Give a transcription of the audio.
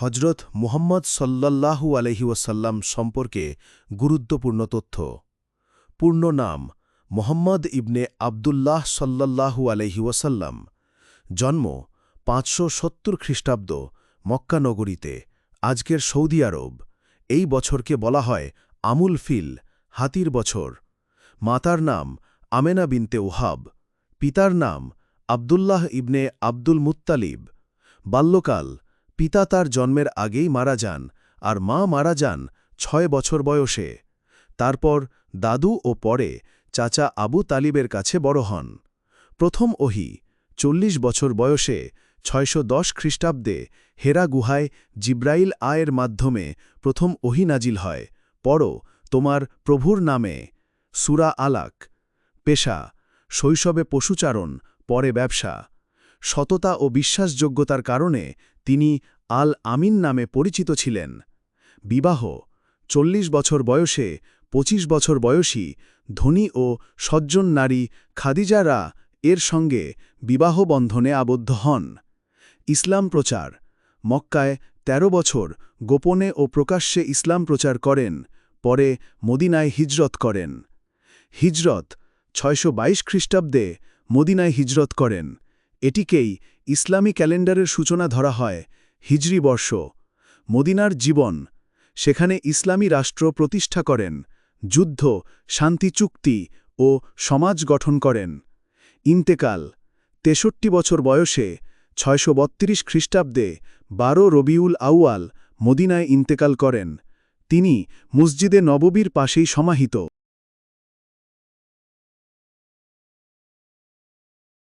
হজরত মুহাম্মদ সল্লাল্লাহু আলহি ওয়াসাল্লাম সম্পর্কে গুরুত্বপূর্ণ তথ্য। পূর্ণ নাম, মোহাম্মদ ইবনে আবদুল্লাহ সল্লাল্লাহু আলহি ওয়াসাল্লাম। জন্ম, পাঁচশো সত্তর খ্রিস্টাব্দ মক্কানগরীতে আজকের সৌদি আরব। এই বছরকে বলা হয় আমুল ফিল, হাতির বছর। মাতার নাম, আমেনা বিনতে ওহাব। পিতার নাম, আবদুল্লাহ ইবনে আব্দুল মুত্তালিব। বাল্যকাল পিতা তার জন্মের আগেই মারা যান আর মা মারা যান ছয় বছর বয়সে। তারপর দাদু ও পরে চাচা আবু তালিবের কাছে বড় হন। প্রথম ওহি চল্লিশ বছর বয়সে ছয়শো দশ খ্রিস্টাব্দে হেরা গুহায় জিব্রাইল আয়ের মাধ্যমে প্রথম ওহি নাজিল হয়। পড়ো তোমার প্রভুর নামে সুরা আলাক, পেশা, শৈশবে পশুচারণ, পরে ব্যবসা। সততা ও বিশ্বাসযোগ্যতার কারণে তিনি আল আমিন নামে পরিচিত ছিলেন। বিবাহ, চল্লিশ বছর বয়সে ২৫ বছর বয়সী ধনী ও সজ্জন নারী খাদিজারা এর সঙ্গে বিবাহ বন্ধনে আবদ্ধ হন। ইসলাম প্রচার, মক্কায় ১৩ বছর গোপনে ও প্রকাশ্যে ইসলাম প্রচার করেন, পরে মদিনায় হিজরত করেন। হিজরত, ছয়শো বাইশ খ্রিস্টাব্দে মদিনায় হিজরত করেন। এটিকেই ইসলামী ক্যালেন্ডারের সূচনা ধরা হয়, হিজরি বর্ষ, মদিনার জীবন, সেখানে ইসলামী রাষ্ট্র প্রতিষ্ঠা করেন, যুদ্ধ, শান্তি চুক্তি ও সমাজ গঠন করেন। ইন্তেকাল, তেষট্টি বছর বয়সে ছয়শো বত্রিশ খ্রিস্টাব্দে বারো রবিউল আউয়াল মদিনায় ইন্তেকাল করেন। তিনি মসজিদে নববীর পাশেই সমাহিত।